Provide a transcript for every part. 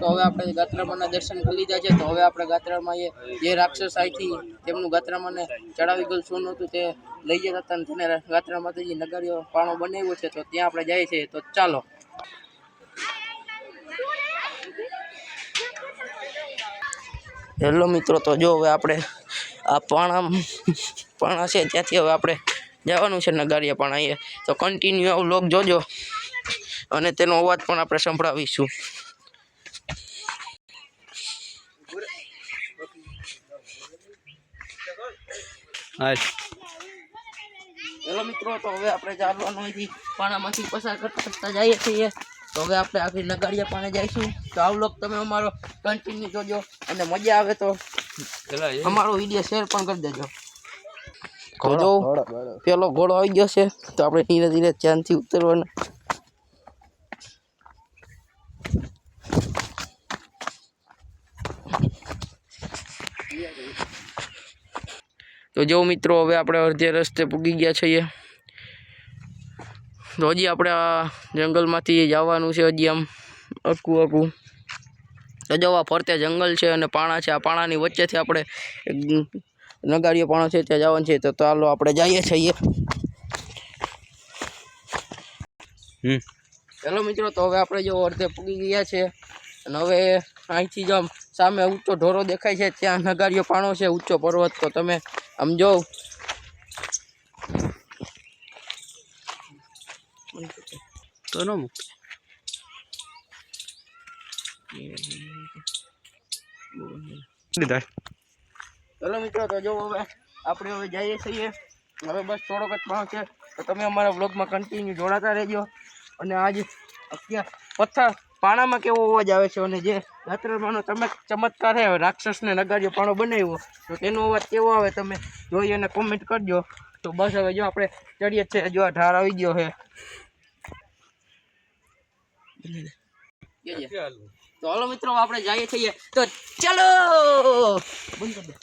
તો હવે આપણે ગાત્રામાના દર્શન કરી લીધા છે, તો હવે આપણે ગાત્રામાં જે રાક્ષસ અહીંથી તેમનું ગાત્રામાને ચડાવી ગયેલું સોનું હતું તે લઈ જતા હતા તેને ગાત્રા નગરીઓ પાણો બનાવ્યો છે, તો ત્યાં આપણે જઈએ છીએ. તો ચાલો. હેલો મિત્રો, તો જો હવે આપણે આ પાણા પાણા છે ત્યાંથી હવે આપણે જવાનું છે નગારિયા પાણા એ તો કન્ટિન્યુ આવું લોક જોજો અને તેનો અવાજ પણ આપણે સંભળાવીશું. હેલો મિત્રો તો હવે આપણે ચાલવાનું અહીંથી પાણામાંથી પસાર કરતા કરતા જઈએ છીએ. તો હવે આપણે આખી નગાડિયા પાણે જઈશું. તો આવ લોક તમે અમારો કન્ટિન્યુ જોજો અને મજા આવે તો અમારો વીડિયો શેર પણ કરી દેજો. ઘોડો. પેલો ઘોડો આવી ગયો છે. તો આપણે ધીરે ધીરે ધ્યાનથી ઉતરવાના. તો જો મિત્રો હવે આપણે અડધે રસ્તે પૂગી ગયા છીએ. તો હજી આપણે આ જંગલમાંથી જવાનું છે હજી આમ અકું અકું. તો જો આ ફરતે જંગલ છે અને પાણા છે. આ પાણાની વચ્ચેથી આપણે એક નગાડીઓ પાણો છે ત્યાં જવાનું છે. તો ચાલો આપણે જઈએ છીએ. હમ. ચાલો મિત્રો તો હવે આપણે જો અડધે પૂગી ગયા છે અને હવે અહીંથી જ આમ સામે ઊંચો ઢોરો દેખાય છે, ત્યાં નગારીઓ પાણો છે, ઊંચો પર્વત. તો તમે આમ જો તો નો મૂક ચાલો મિત્રો, તો જો હવે આપણે હવે જઈએ છીએ. હવે બસ થોડોક જ છે. તો તમે અમારા વ્લોગમાં કન્ટિન્યુ જોડાતા રહેજો. અને આજ અત્યારે પથ્થર પાણામાં કેવો અવાજ આવે છે અને જે રાત્રમાંનો તમે ચમત્કાર છે રાક્ષસને નગારીઓ પાણો બનાવ્યો, તો તેનો અવાજ કેવો આવે તમે જોઈ અને કોમેન્ટ કરજો. તો બસ હવે જો આપણે ચડીએ જ છે, જો આ ઢાર આવી ગયો છે. તો હાલો મિત્રો આપણે જઈએ છીએ. તો ચલો! બંધ કરી દે.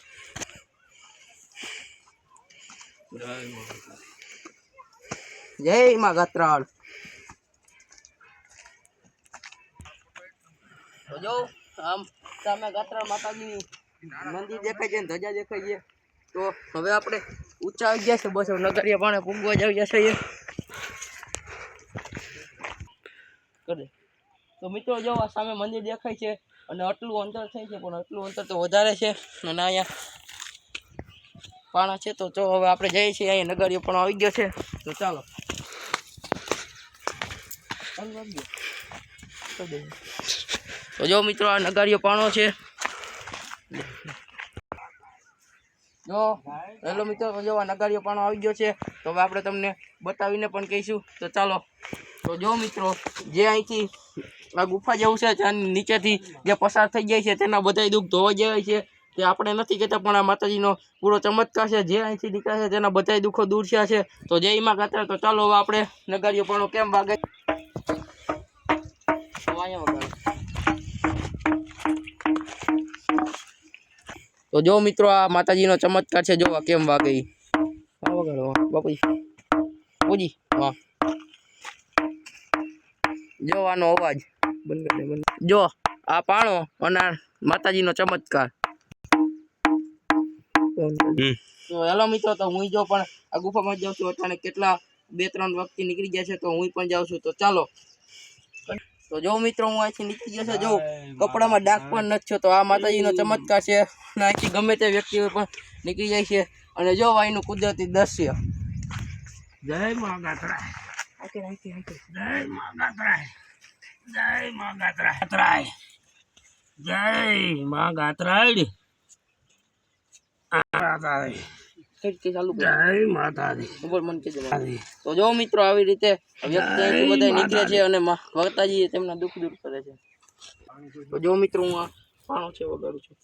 જય માં ગત્રાળ. તો જો, આમ સામે ગાત્રા માતાજીની મંદિર દેખાય છે ધજા દેખાય છે. તો હવે આપણે ઊંચા આવી ગયા છે, બસ નગરિયા પાણે પૂગવા જ આવી ગયા છે કરે તો મિત્રો જો, આ સામે મંદિર દેખાય છે અને આટલું અંતર થાય છે, પણ આટલું અંતર તો વધારે છે. અને અહીંયા પાણા છે, તો જો હવે આપણે જઈએ છીએ, અહીંયા નગરિયો પણ આવી ગયો છે. તો ચાલો. ચાલો તો જો મિત્રો, આ નગારીઓ પાણો છે. જો, હેલો મિત્રો જો આ નગારીઓ પાણો આવી ગયો છે. તો હવે આપણે તમને બતાવીને પણ કહીશું. તો ચાલો. તો જો મિત્રો, જે અહીંથી આ ગુફા જેવું છે ત્યાંની નીચેથી જે પસાર થઈ જાય છે, તેના બધા દુઃખ ધોવા જાય છે, તે આપણે નથી કહેતા, પણ આ માતાજીનો પૂરો ચમત્કાર છે, જે અહીંથી નીકળે છે, તેના બધા દુઃખો દૂર થયા છે. તો જય માં ગાતા તો ચાલો, હવે આપણે નગારીઓ પણ કેમ વાગે? તો જો મિત્રો આ માતાજીનો ચમત્કાર છે જો કેમ વાગે બાપુજી. પૂજી હા. જો આનો અવાજ. બંધ કરી બંધ. જો આ પાણો અને માતાજીનો ચમત્કાર. તો હેલો મિત્રો તો હું જો પણ આ ગુફામાં જાઉં છું. અટાણે કેટલા બે ત્રણ વ્યક્તિ નીકળી ગયા છે તો હું પણ જાઉં છું. તો ચાલો તો જો મિત્રો હું અહીંથી નીકળી ગયો છે. જો કપડામાં ડાક પણ નથી તો આ માતાજીનો ચમત્કાર છે. અને અહીંથી ગમે તે વ્યક્તિ પણ નીકળી જાય છે. અને જો અહીંનું કુદરતી દ્રશ્ય. જય મા ગાત્રા આંકે, આંકે, આંકે. જય મા ગાત્રાય. જય મા ગાત્રા ગાત્રા જય માં ખેડતી ચાલુ જય માતાજી. ખબર મન કે તો જો મિત્રો આવી રીતે વ્યક્તિ બધા નીકળે છે અને વક્તાજી તેમના દુઃખ દૂર કરે છે. તો જો મિત્રો હું આ પાણો છે વગાડું છું.